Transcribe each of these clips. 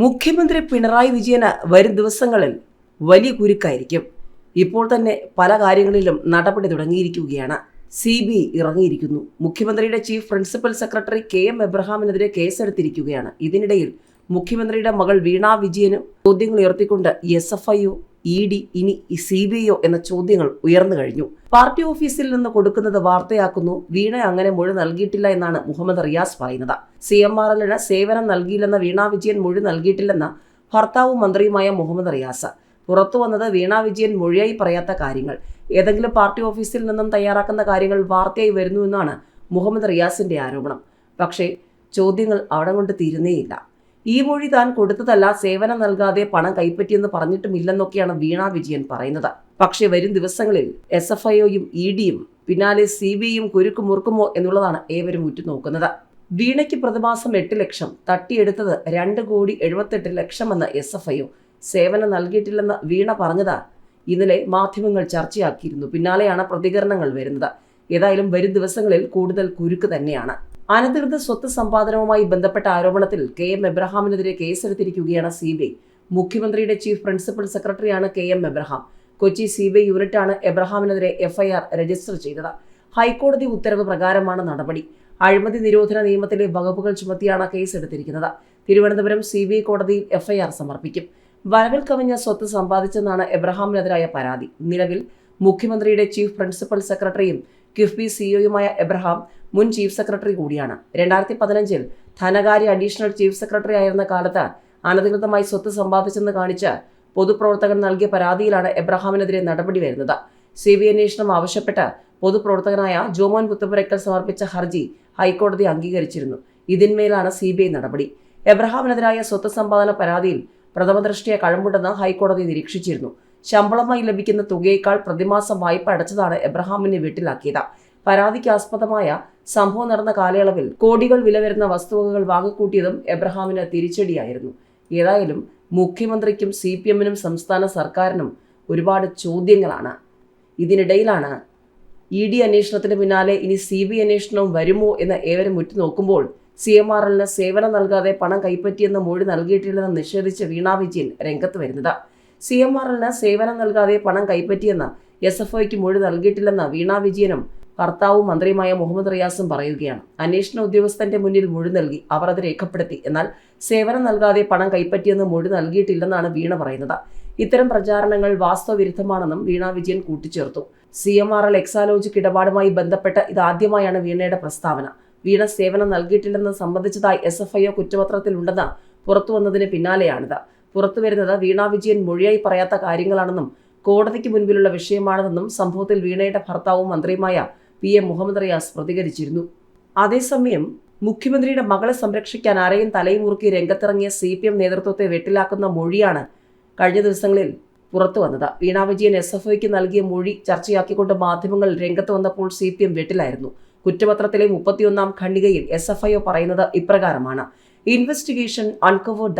മുഖ്യമന്ത്രി പിണറായി വിജയന് വരും ദിവസങ്ങളിൽ വലിയ കുരുക്കായിരിക്കും. ഇപ്പോൾ തന്നെ പല കാര്യങ്ങളിലും നടപടി തുടങ്ങിയിരിക്കുകയാണ്. സി ബി ഐ ഇറങ്ങിയിരിക്കുന്നു. മുഖ്യമന്ത്രിയുടെ chief principal secretary K M എബ്രഹാമിനെതിരെ കേസെടുത്തിരിക്കുകയാണ്. ഇതിനിടയിൽ മുഖ്യമന്ത്രിയുടെ മകൾ വീണ വിജയനും ചോദ്യങ്ങൾ ഉയർത്തിക്കൊണ്ട് S F I E D ഇനി സി ബി ഐ എന്ന ചോദ്യങ്ങൾ ഉയർന്നു കഴിഞ്ഞു. പാർട്ടി ഓഫീസിൽ നിന്ന് കൊടുക്കുന്നത് വാർത്തയാക്കുന്നു. വീണ അങ്ങനെ മൊഴി നൽകിയിട്ടില്ല എന്നാണ് മുഹമ്മദ് റിയാസ് പറയുന്നത്. സി എം ആർ എല്ലിന് സേവനം നൽകിയില്ലെന്ന വീണ വിജയൻ മൊഴി നൽകിയിട്ടില്ലെന്ന ഭർത്താവും മന്ത്രിയുമായ മുഹമ്മദ് റിയാസ്. പുറത്തു വന്നത് വീണ വിജയൻ മൊഴിയായി പറയാത്ത കാര്യങ്ങൾ. ഏതെങ്കിലും പാർട്ടി ഓഫീസിൽ നിന്നും തയ്യാറാക്കുന്ന കാര്യങ്ങൾ വാർത്തയായി വരുന്നുവെന്നാണ് മുഹമ്മദ് റിയാസിന്റെ ആരോപണം. പക്ഷേ ചോദ്യങ്ങൾ അവിടെ കൊണ്ട് തീരുന്നേയില്ല. ഈ മൊഴി താൻ കൊടുത്തതല്ല സേവനം നൽകാതെ പണം കൈപ്പറ്റിയെന്ന് പറഞ്ഞിട്ടുമില്ലെന്നൊക്കെയാണ് വീണ വിജയൻ പറയുന്നത്. പക്ഷേ വരും ദിവസങ്ങളിൽ എസ് എഫ് ഐഒയും ഇ ഡിയും പിന്നാലെ സി ബി ഐയും കുരുക്കും മുറുക്കുമോ എന്നുള്ളതാണ് ഏവരും ഉറ്റുനോക്കുന്നത്. വീണയ്ക്ക് പ്രതിമാസം എട്ട് ലക്ഷം തട്ടിയെടുത്തത് രണ്ട് കോടി എഴുപത്തെട്ട് ലക്ഷമെന്ന് എസ് എഫ് ഐഒ സേവനം നൽകിയിട്ടില്ലെന്ന് വീണ പറഞ്ഞത് ഇന്നലെ മാധ്യമങ്ങൾ ചർച്ചയാക്കിയിരുന്നു. പിന്നാലെയാണ് പ്രതികരണങ്ങൾ വരുന്നത്. ഏതായാലും വരും ദിവസങ്ങളിൽ കൂടുതൽ കുരുക്ക് തന്നെയാണ്. അനധികൃത സ്വത്ത് സമ്പാദനവുമായി ബന്ധപ്പെട്ട ആരോപണത്തിൽ കെ എം എബ്രഹാമിനെതിരെ കേസെടുത്തിരിക്കുകയാണ് സി ബി ഐ. മുഖ്യമന്ത്രിയുടെ ചീഫ് പ്രിൻസിപ്പൽ സെക്രട്ടറിയാണ് K M Abraham. Kochi C B I യൂണിറ്റാണ് എബ്രഹാമിനെതിരെ എഫ്ഐആർ രജിസ്റ്റർ ചെയ്തത്. ഹൈക്കോടതി ഉത്തരവ് പ്രകാരമാണ് നടപടി. അഴിമതി നിരോധന നിയമത്തിലെ വകുപ്പുകൾ ചുമത്തിയാണ് കേസെടുത്തിരിക്കുന്നത്. തിരുവനന്തപുരം സി ബി ഐ കോടതിയിൽ എഫ്ഐആർ സമർപ്പിക്കും. വരവിൽ കവിഞ്ഞ സ്വത്ത് സമ്പാദിച്ചെന്നാണ് എബ്രഹാമിനെതിരായ പരാതി. നിലവിൽ മുഖ്യമന്ത്രിയുടെ ചീഫ് പ്രിൻസിപ്പൽ സെക്രട്ടറിയും കിഫ്ബി സിഇഒയുമായ എബ്രഹാം മുൻ ചീഫ് സെക്രട്ടറി കൂടിയാണ്. രണ്ടായിരത്തി പതിനഞ്ചിൽ ധനകാര്യ അഡീഷണൽ ചീഫ് സെക്രട്ടറി ആയിരുന്ന കാലത്ത് അനധികൃതമായി സ്വത്ത് സമ്പാദിച്ചെന്ന് കാണിച്ച് പൊതുപ്രവർത്തകൻ നൽകിയ പരാതിയിലാണ് എബ്രഹാമിനെതിരെ നടപടി വരുന്നത്. സി ബി അന്വേഷണം ആവശ്യപ്പെട്ട് പൊതുപ്രവർത്തകനായ ജോമോൻ പുത്തുപുരയ്ക്കൽ സമർപ്പിച്ച ഹർജി ഹൈക്കോടതി അംഗീകരിച്ചിരുന്നു. ഇതിന്മേലാണ് സി ബി ഐ നടപടി. എബ്രഹാമിനെതിരായ സ്വത്ത് സമ്പാദന പരാതിയിൽ പ്രഥമദൃഷ്ടിയ കഴമ്പുണ്ടെന്ന് ഹൈക്കോടതി നിരീക്ഷിച്ചിരുന്നു. ശമ്പളമായി ലഭിക്കുന്ന തുകയേക്കാൾ പ്രതിമാസം വായ്പ അടച്ചതാണ് എബ്രഹാമിനെ വീട്ടിലാക്കിയത്. പരാതിക്ക് ആസ്പദമായ സംഭവം നടന്ന കാലയളവിൽ കോടികൾ വില വരുന്ന വസ്തുവകകൾ വാങ്ങിക്കൂട്ടിയതും എബ്രഹാമിന് തിരിച്ചടിയായിരുന്നു. ഏതായാലും മുഖ്യമന്ത്രിക്കും സി പി എമ്മിനും സംസ്ഥാന സർക്കാരിനും ഒരുപാട് ചോദ്യങ്ങളാണ്. ഇതിനിടയിലാണ് ഇ ഡി അന്വേഷണത്തിന് പിന്നാലെ ഇനി സി ബി അന്വേഷണവും വരുമോ എന്ന് ഏവരും ഉറ്റുനോക്കുമ്പോൾ സി എം ആർ എല്ലിന് സേവനം നൽകാതെ പണം കൈപ്പറ്റിയെന്ന് മൊഴി നൽകിയിട്ടില്ലെന്ന് നിഷേധിച്ച് വീണ വിജയൻ രംഗത്ത് വരുന്നത്. സി എം എല്ലിന് സേവനം നൽകാതെ പണം കൈപ്പറ്റിയെന്ന് എസ് എഫ് ഐക്ക് മൊഴി നൽകിയിട്ടില്ലെന്ന് വീണ വിജയനും ഭർത്താവും മന്ത്രിയുമായ മുഹമ്മദ് റിയാസും പറയുകയാണ്. അന്വേഷണ ഉദ്യോഗസ്ഥന്റെ മുന്നിൽ മൊഴി നൽകി അവർ അത് രേഖപ്പെടുത്തി. എന്നാൽ സേവനം നൽകാതെ പണം കൈപ്പറ്റിയെന്ന് മൊഴി നൽകിയിട്ടില്ലെന്നാണ് വീണ പറയുന്നത്. ഇത്തരം പ്രചാരണങ്ങൾ വാസ്തവവിരുദ്ധമാണെന്നും വീണ വിജയൻ കൂട്ടിച്ചേർത്തു. C M R L Exalogic ഇടപാടുമായി ബന്ധപ്പെട്ട് ഇതാദ്യമായാണ് വീണയുടെ പ്രസ്താവന. വീണ സേവനം നൽകിയിട്ടില്ലെന്ന് സംബന്ധിച്ചതായി എസ് എഫ് ഐ ഒ കുറ്റപത്രത്തിലുണ്ടെന്ന് പുറത്തുവന്നതിന് പിന്നാലെയാണിത്. പുറത്തുവരുന്നത് വീണ വിജയൻ മൊഴിയായി പറയാത്ത കാര്യങ്ങളാണെന്നും കോടതിക്ക് മുൻപിലുള്ള വിഷയമാണെന്നും സംഭവത്തിൽ വീണയുടെ ഭർത്താവും മന്ത്രിയുമായ പി എം മുഹമ്മദ് റിയാസ് പ്രതികരിച്ചിരുന്നു. അതേസമയം മുഖ്യമന്ത്രിയുടെ മകളെ സംരക്ഷിക്കാൻ ആരെയും തലയുമുറുക്കി രംഗത്തിറങ്ങിയ സി പി എം നേതൃത്വത്തെ വെട്ടിലാക്കുന്ന മൊഴിയാണ് കഴിഞ്ഞ ദിവസങ്ങളിൽ പുറത്തു വന്നത്. വീണ വിജയൻ എസ് എഫ് ഐക്ക് നൽകിയ മൊഴി ചർച്ചയാക്കിക്കൊണ്ട് മാധ്യമങ്ങൾ രംഗത്ത് വന്നപ്പോൾ സി പി എം വെട്ടിലായിരുന്നു. കുറ്റപത്രത്തിലെ മുപ്പത്തിയൊന്നാം ഖണ്ഡികയിൽ എസ് എഫ് ഐ ഒ പറയുന്നത് ഇപ്രകാരമാണ്. Investigation uncovered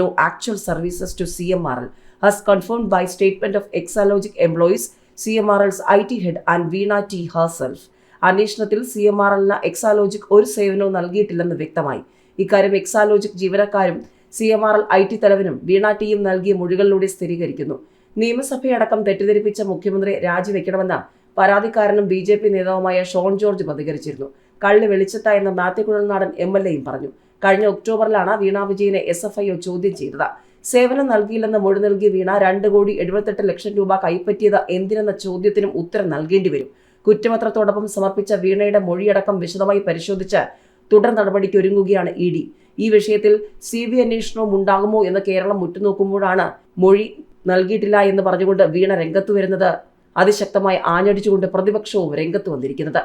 no actual services to C M R L has confirmed by statement of Exalogic employees, CMRL's IT head and Veena T herself. അന്വേഷണത്തിൽ C M R എല്ലിന് എക്സാലോജിക് ഒരു സേവനവും നൽകിയിട്ടില്ലെന്ന് വ്യക്തമായി. ഇക്കാര്യം എക്സാലോജിക് ജീവനക്കാരും C M R L I T തലവനും Veena ടിയും നൽകിയ മൊഴികളിലൂടെ സ്ഥിരീകരിക്കുന്നു. നിയമസഭയടക്കം തെറ്റിദ്ധരിപ്പിച്ച മുഖ്യമന്ത്രി രാജിവെക്കണമെന്ന് പരാതിക്കാരനും ബി ജെ പി നേതാവുമായ ഷോൺ ജോർജ് പ്രതികരിച്ചിരുന്നു. കള്ളി വെളിച്ചത്തായെന്ന് നാടൻ എം എൽ എയും പറഞ്ഞു. കഴിഞ്ഞ ഒക്ടോബറിലാണ് വീണ വിജയനെ എസ് എഫ് ഐ ഒ ചോദ്യം ചെയ്തത്. സേവനം നൽകിയില്ലെന്ന് മൊഴി നൽകിയ വീണ രണ്ട് കോടി എഴുപത്തെട്ട് ലക്ഷം രൂപ കൈപ്പറ്റിയത് എന്തിനെന്ന ചോദ്യത്തിനും ഉത്തരം നൽകേണ്ടി വരും. കുറ്റപത്രത്തോടൊപ്പം സമർപ്പിച്ച വീണയുടെ മൊഴിയടക്കം വിശദമായി പരിശോധിച്ച് തുടർ നടപടിക്ക് ഒരുങ്ങുകയാണ് ഇ ഡി. ഈ വിഷയത്തിൽ സി ബി അന്വേഷണവും ഉണ്ടാകുമോ എന്ന് കേരളം ഉറ്റുനോക്കുമ്പോഴാണ് മൊഴി നൽകിയിട്ടില്ല എന്ന് പറഞ്ഞുകൊണ്ട് വീണ രംഗത്ത് വരുന്നത്. അതിശക്തമായി ആഞ്ഞടിച്ചുകൊണ്ട് പ്രതിപക്ഷവും രംഗത്ത് വന്നിരിക്കുന്നത്.